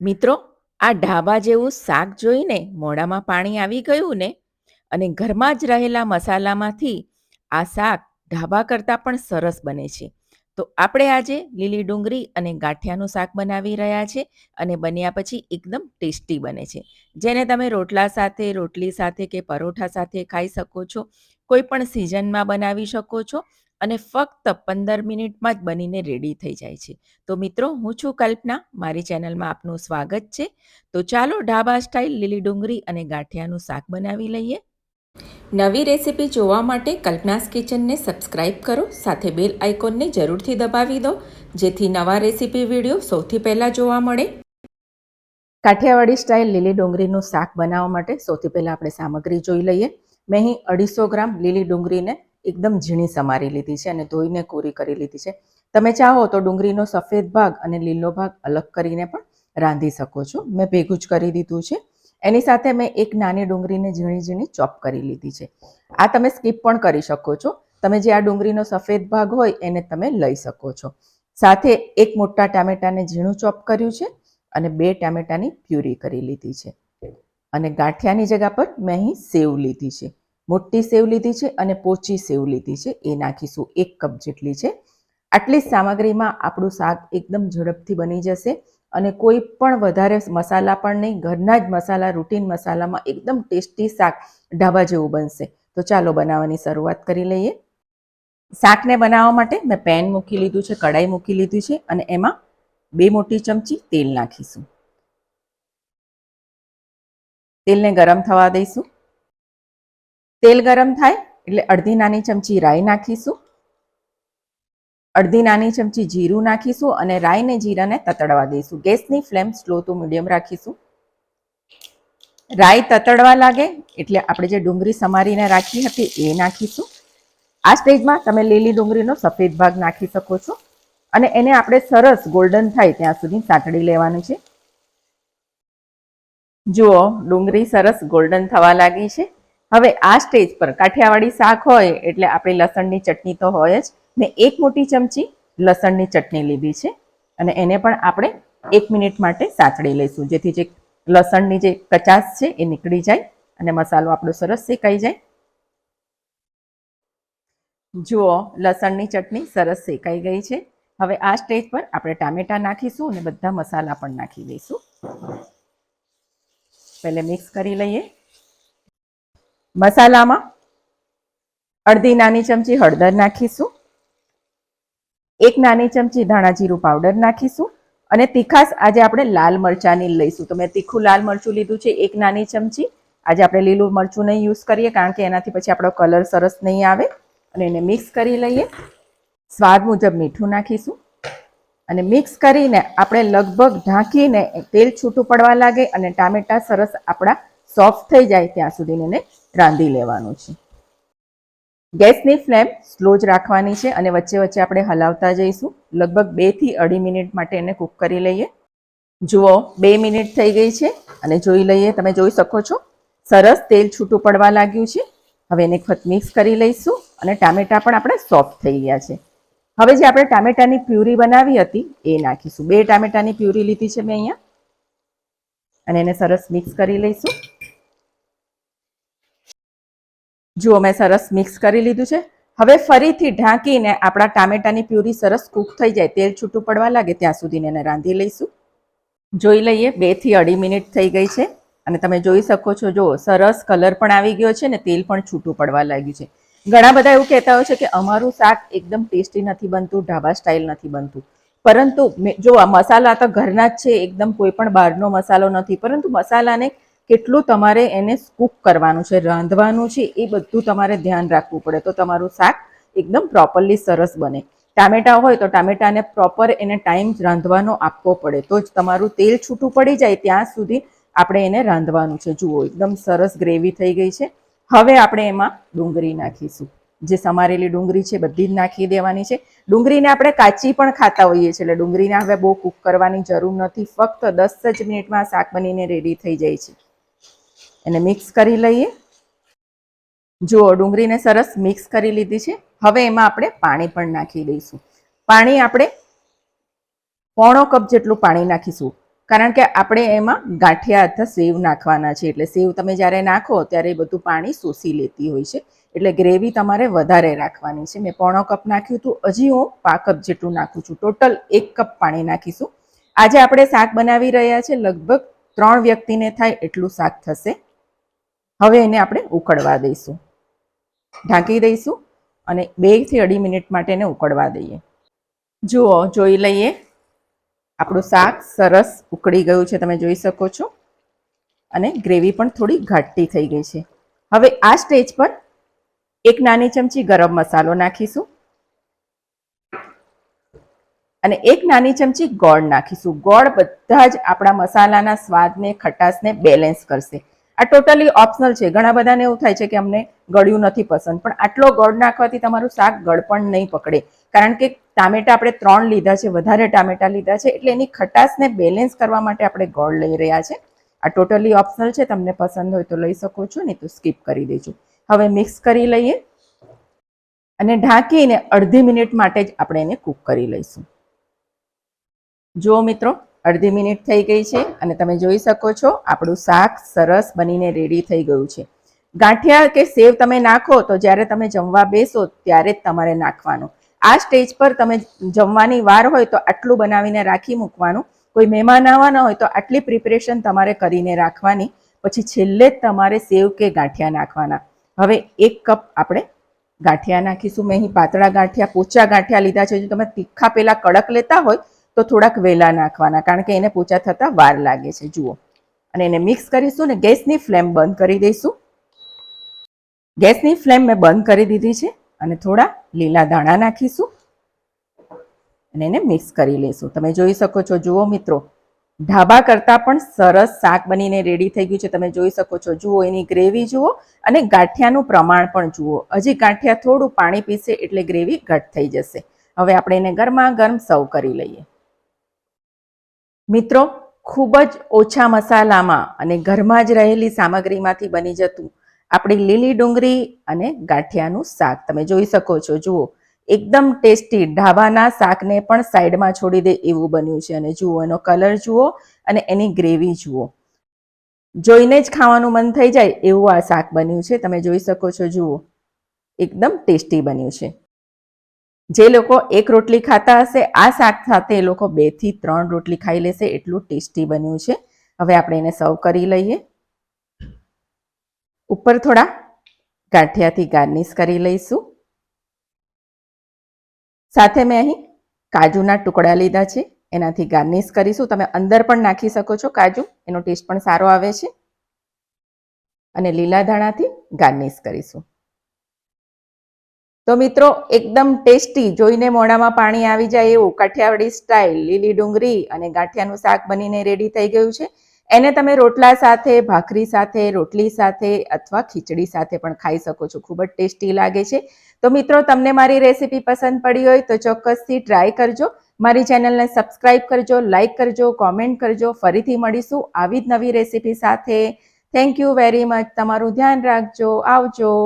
મિત્રો, આ ઢાબા જેવું શાક જોઈને મોઢામાં પાણી આવી ગયું ને? અને ઘરમાં જ રહેલા મસાલામાંથી આ શાક ઢાબા કરતાં પણ સરસ બને છે. તો આપણે આજે લીલી ડુંગળી અને ગાંઠિયાનું શાક બનાવી રહ્યા છે અને બન્યા પછી એકદમ ટેસ્ટી બને છે. જેને તમે રોટલા સાથે, રોટલી સાથે કે પરોઠા સાથે ખાઈ શકો છો. કોઈ પણ સિઝનમાં બનાવી શકો છો. અને ફક્ત પંદર મિનિટમાં જ બનીને રેડી થઈ જાય છે. તો મિત્રો, હું છું કલ્પના. મારી ચેનલમાં આપનું સ્વાગત છે. તો ચાલો ઢાબા સ્ટાઇલ લીલી ડુંગળી અને ગાંઠિયાનું શાક બનાવી લઈએ. નવી રેસિપી જોવા માટે કલ્પનાસ કિચનને સબસ્ક્રાઇબ કરો. સાથે બેલ આઇકોનને જરૂરથી દબાવી દો, જેથી નવા રેસિપી વીડિયો સૌથી પહેલાં જોવા મળે. કાઠિયાવાડી સ્ટાઇલ લીલી ડુંગળીનું શાક બનાવવા માટે સૌથી પહેલાં આપણે સામગ્રી જોઈ લઈએ. મેં અહીં અઢીસો ગ્રામ લીલી ડુંગળીને એકદમ ઝીણી સમારી લીધી છે અને ધોઈને કોરી કરી લીધી છે. તમે ચાહો તો ડુંગળીનો સફેદ ભાગ અને લીલો ભાગ અલગ કરીને પણ રાંધી શકો છો. મેં ભેગું જ કરી દીધું છે. એની સાથે મેં એક નાની ડુંગળીને ઝીણી ઝીણી ચોપ કરી લીધી છે. આ તમે સ્કીપ પણ કરી શકો છો. તમે જે આ ડુંગળીનો સફેદ ભાગ હોય એને તમે લઈ શકો છો. સાથે એક મોટા ટામેટાને ઝીણું ચોપ કર્યું છે અને બે ટામેટાની પ્યુરી કરી લીધી છે. અને ગાંઠિયાની જગ્યા પર મેં અહીં સેવ લીધી છે. મોટી સેવ લીધી છે અને પોચી સેવ લીધી છે. એ નાખીશું એક કપ જેટલી છે. આટલી સામગ્રીમાં આપણું શાક એકદમ ઝડપથી બની જશે અને કોઈ પણ વધારે મસાલા પણ નહીં, ઘરના જ મસાલા રૂટીન મસાલામાં એકદમ ટેસ્ટી શાક ઢાબા જેવું બનશે. તો ચાલો બનાવવાની શરૂઆત કરી લઈએ. શાકને બનાવવા માટે મેં પેન મૂકી લીધું છે કડાઈ મૂકી લીધી છે અને એમાં બે મોટી ચમચી તેલ નાખીશું. તેલને ગરમ થવા દઈશું. તેલ ગરમ થાય એટલે અડધી નાની ચમચી રાઈ નાખીશું. અડધી નાની ચમચી જીરું નાખીશું અને રાઈને જીરાને તતડવા દઈશું. ગેસની ફ્લેમ સ્લો ટુ મીડિયમ રાખીશું. રાઈ તતડવા લાગે એટલે આપણે જે ડુંગળી સમારીને રાખી હતી એ નાખીશું. આ સ્ટેજમાં તમે લીલી ડુંગળીનો સફેદ ભાગ નાખી શકો છો અને એને આપણે સરસ ગોલ્ડન થાય ત્યાં સુધી સાંતળી લેવાનું છે. જુઓ, ડુંગળી સરસ ગોલ્ડન થવા લાગી છે. હવે આ સ્ટેજ પર કાઠિયાવાડી શાક હોય એટલે આપણી લસણની ચટણી તો હોય જ મેં એક મોટી ચમચી લસણની ચટણી લીધી છે અને એને પણ આપણે એક મિનિટ માટે સાચડી લઈશું, જેથી જે લસણની જે કચાશ છે એ નીકળી જાય અને મસાલો આપણો સરસ શેકાઈ જાય. જુઓ, લસણની ચટણી સરસ શેકાઈ ગઈ છે. હવે આ સ્ટેજ પર આપણે ટામેટા નાખીશું અને બધા મસાલા પણ નાખી દઈશું. પહેલે મિક્સ કરી લઈએ. મસાલામાં અડધી નાની ચમચી હળદર નાખીશું. એક નાની ચમચી ધાણા જીરું પાવડર નાખીશું. અને તીખાસ આજે આપણે લાલ મરચાંની લઈશું. તો મેં તીખું લાલ મરચું લીધું છે એક નાની ચમચી. આજે આપણે લીલું મરચું નહીં યુઝ કરીએ કારણ કે એનાથી પછી આપણો કલર સરસ નહીં આવે. અને એને મિક્સ કરી લઈએ. સ્વાદ મુજબ મીઠું નાખીશું. અને મિક્સ કરીને આપણે લગભગ ઢાંકીને તેલ છૂટું પડવા લાગે અને ટામેટા સરસ આપણા સોફ્ટ થઈ જાય ત્યાં સુધી એને રાંધી લેવાનું છે. ગેસની ફ્લેમ સ્લો જ રાખવાની છે અને વચ્ચે વચ્ચે આપણે હલાવતા જઈશું. લગભગ બેથી અઢી મિનિટ માટે એને કૂક કરી લઈએ. જુઓ, બે મિનિટ થઈ ગઈ છે અને જોઈ લઈએ, તમે જોઈ શકો છો. સરસ તેલ છૂટું પડવા લાગ્યું છે. હવે એને વખત મિક્સ કરી લઈશું અને ટામેટાં પણ આપણે સોફ્ટ થઈ ગયા છે. હવે જે આપણે ટામેટાની પ્યુરી બનાવી હતી, એ નાખીશું. બે ટામેટાની પ્યુરી લીધી છે મેં અહીંયા. અને એને સરસ મિક્સ કરી લઈશું. જુઓ, મેં સરસ મિક્સ કરી લીધું છે. હવે ફરીથી ઢાંકીને આપણા ટામેટાની પ્યુરી સરસ કૂક થઈ જાય, તેલ છૂટું પડવા લાગે ત્યાં સુધીને એને રાંધી લઈશું. જોઈ લઈએ બેથી અઢી મિનિટ થઈ ગઈ છે અને તમે જોઈ શકો છો જો સરસ કલર પણ આવી ગયો છે ને તેલ પણ છૂટું પડવા લાગ્યું છે. ઘણા બધા એવું કહેતા હોય છે કે અમારું શાક એકદમ ટેસ્ટી નથી બનતું, ઢાબા સ્ટાઇલ નથી બનતું. પરંતુ જો આ મસાલા તો ઘરના જ છે, એકદમ કોઈ પણ બહારનો મસાલો નથી, પરંતુ મસાલાને કેટલું તમારે એને કૂક કરવાનું છે, રાંધવાનું છે, એ બધું તમારે ધ્યાન રાખવું પડે. તો તમારું શાક એકદમ પ્રોપરલી સરસ બને. ટામેટા હોય તો ટામેટાને પ્રોપર એને ટાઈમ રાંધવાનો આપવો પડે. તો જ તમારું તેલ છૂટું પડી જાય ત્યાં સુધી આપણે એને રાંધવાનું છે. જુઓ, એકદમ સરસ ગ્રેવી થઈ ગઈ છે. હવે આપણે એમાં ડુંગળી નાખીશું. જે સમારેલી ડુંગળી છે, બધી જ નાખી દેવાની છે. ડુંગળીને આપણે કાચી પણ ખાતા હોઈએ છીએ. એટલે ડુંગળીને હવે બહુ કૂક કરવાની જરૂર નથી. ફક્ત દસ જ મિનિટમાં શાક બનીને રેડી થઈ જાય છે. એને મિક્સ કરી લઈએ. જુઓ, ડુંગળીને સરસ મિક્સ કરી લીધી છે. હવે એમાં આપણે પાણી પણ નાખી દઈશું. પાણી આપણે પોણો કપ જેટલું પાણી નાખીશું. કારણ કે આપણે એમાં ગાંઠિયા અથવા સેવ નાખવાના છે. એટલે સેવ તમે જ્યારે નાખો ત્યારે એ બધું પાણી શોષી લેતી હોય છે. એટલે ગ્રેવી તમારે વધારે રાખવાની છે. મેં પોણો કપ નાખ્યું હતું. હજી હું પા કપ જેટલું નાખું છું. ટોટલ એક કપ પાણી નાખીશું. આજે આપણે શાક બનાવી રહ્યા છે. લગભગ ત્રણ વ્યક્તિને થાય એટલું શાક થશે. હવે એને આપણે ઉકળવા દઈશું. ઢાંકી દઈશું અને બેથી અઢી મિનિટ માટે એને ઉકળવા દઈએ. જુઓ, જોઈ લઈએ. આપણું શાક સરસ ઉકળી ગયું છે, તમે જોઈ શકો છો. અને ગ્રેવી પણ થોડી ઘાટી થઈ ગઈ છે. હવે આ સ્ટેજ પર એક નાની ચમચી ગરમ મસાલો નાખીશું. અને એક નાની ચમચી ગોળ નાખીશું. ગોળ બધા જ આપણા મસાલાના સ્વાદને, ખટાશને બેલેન્સ કરશે. આ ટોટલી ઓપ્શનલ છે. ઘણા બધાને એવું થાય છે કે અમને ગળ્યું નથી પસંદ. પણ આટલો ગોળ નાખવાથી તમારું શાક ગળ પણ નહીં પકડે. કારણ કે ટામેટા આપણે ત્રણ લીધા છે, વધારે ટામેટા લીધા છે, એટલે એની ખટાશને બેલેન્સ કરવા માટે આપણે ગોળ લઈ રહ્યા છે. આ ટોટલી ઓપ્શનલ છે. તમને પસંદ હોય તો લઈ શકો છો, નહીં તો સ્કીપ કરી દેજો. હવે મિક્સ કરી લઈએ અને ઢાંકીને અડધી મિનિટ માટે જ આપણે એને કૂક કરી લઈશું. જુઓ મિત્રો અડધી મિનિટ થઈ ગઈ છે અને તમે જોઈ શકો છો આપણું શાક સરસ બનીને રેડી થઈ ગયું છે. ગાંઠિયા કે સેવ તમે નાખો તો જ્યારે તમે જમવા બેસો ત્યારે જ તમારે નાખવાનું. આ સ્ટેજ પર તમે જમવાની વાર હોય તો આટલું બનાવીને રાખી મૂકવાનું. કોઈ મહેમાન આવવાના હોય તો આટલી પ્રિપરેશન તમારે કરીને રાખવાની. પછી છેલ્લે જ તમારે સેવ કે ગાંઠિયા નાખવાના. હવે એક કપ આપણે ગાંઠિયા નાખીશું. મેં અહીં પાતળા ગાંઠિયા, પોચા ગાંઠિયા લીધા છે. જો તમે તીખા પેલા કડક લેતા હોય તો થોડાક વહેલા નાખવાના, કારણ કે એને પોચા થતાં વાર લાગે છે. જુઓ. અને એને મિક્સ કરીશું ને ગેસની ફ્લેમ બંધ કરી દઈશું. ગેસની ફ્લેમ મેં બંધ કરી દીધી છે અને થોડા લીલા દાણા નાખીશું. અને એને મિક્સ કરી લઈશું. તમે જોઈ શકો છો, જુઓ મિત્રો. ઢાબા કરતાં પણ સરસ શાક બનીને રેડી થઈ ગયું છે. તમે જોઈ શકો છો, જુઓ એની ગ્રેવી જુઓ. અને ગાંઠિયાનું પ્રમાણ પણ જુઓ. હજી ગાંઠિયા થોડું પાણી પીશે એટલે ગ્રેવી ઘટ થઈ જશે. હવે આપણે એને ગરમા ગરમ સર્વ કરી લઈએ. મિત્રો, ખૂબ જ ઓછા મસાલામાં અને ઘરમાં જ રહેલી સામગ્રીમાંથી બની જતું આપણી લીલી ડુંગળી અને ગાંઠિયાનું શાક તમે જોઈ શકો છો. જુઓ, એકદમ ટેસ્ટી ઢાબાના શાકને પણ સાઈડમાં છોડી દે એવું બન્યું છે. અને જુઓ, એનો કલર જુઓ અને એની ગ્રેવી જુઓ. જોઈને જ ખાવાનું મન થઈ જાય એવું આ શાક બન્યું છે. તમે જોઈ શકો છો, જુઓ, એકદમ ટેસ્ટી બન્યું છે. જે લોકો એક રોટલી ખાતા હશે, આ શાક સાથે એ લોકો બેથી ત્રણ રોટલી ખાઈ લેશે. એટલું ટેસ્ટી બન્યું છે. હવે આપણે એને સર્વ કરી લઈએ. ઉપર થોડા ગાંઠિયાથી ગાર્નિશ કરી લઈશું. સાથે મેં અહીં કાજુના ટુકડા લીધા છે. એનાથી ગાર્નિશ કરીશું. તમે અંદર પણ નાખી શકો છો કાજુ. એનો ટેસ્ટ પણ સારો આવે છે. અને લીલા ધાણાથી ગાર્નિશ કરીશું. તો મિત્રો, એકદમ ટેસ્ટી જોઈને મોઢામાં પાણી આવી જાય એવું કાઠિયાવાડી સ્ટાઇલ, લીલી ડુંગળી અને ગાંઠિયાનું શાક બનીને રેડી થઈ ગયું છે. એને તમે રોટલા સાથે, ભાખરી સાથે, રોટલી સાથે અથવા ખીચડી સાથે પણ ખાઈ શકો છો. ખૂબ જ ટેસ્ટી લાગે છે. તો મિત્રો, તમને મારી રેસીપી પસંદ પડી હોય તો ચોક્કસથી ટ્રાય કરજો. મારી ચેનલને સબસ્ક્રાઇબ કરજો લાઇક કરજો કોમેન્ટ કરજો. ફરીથી મળીશું આવી જ નવી રેસીપી સાથે. થેન્ક યુ વેરી મચ તમારું ધ્યાન રાખજો. આવજો.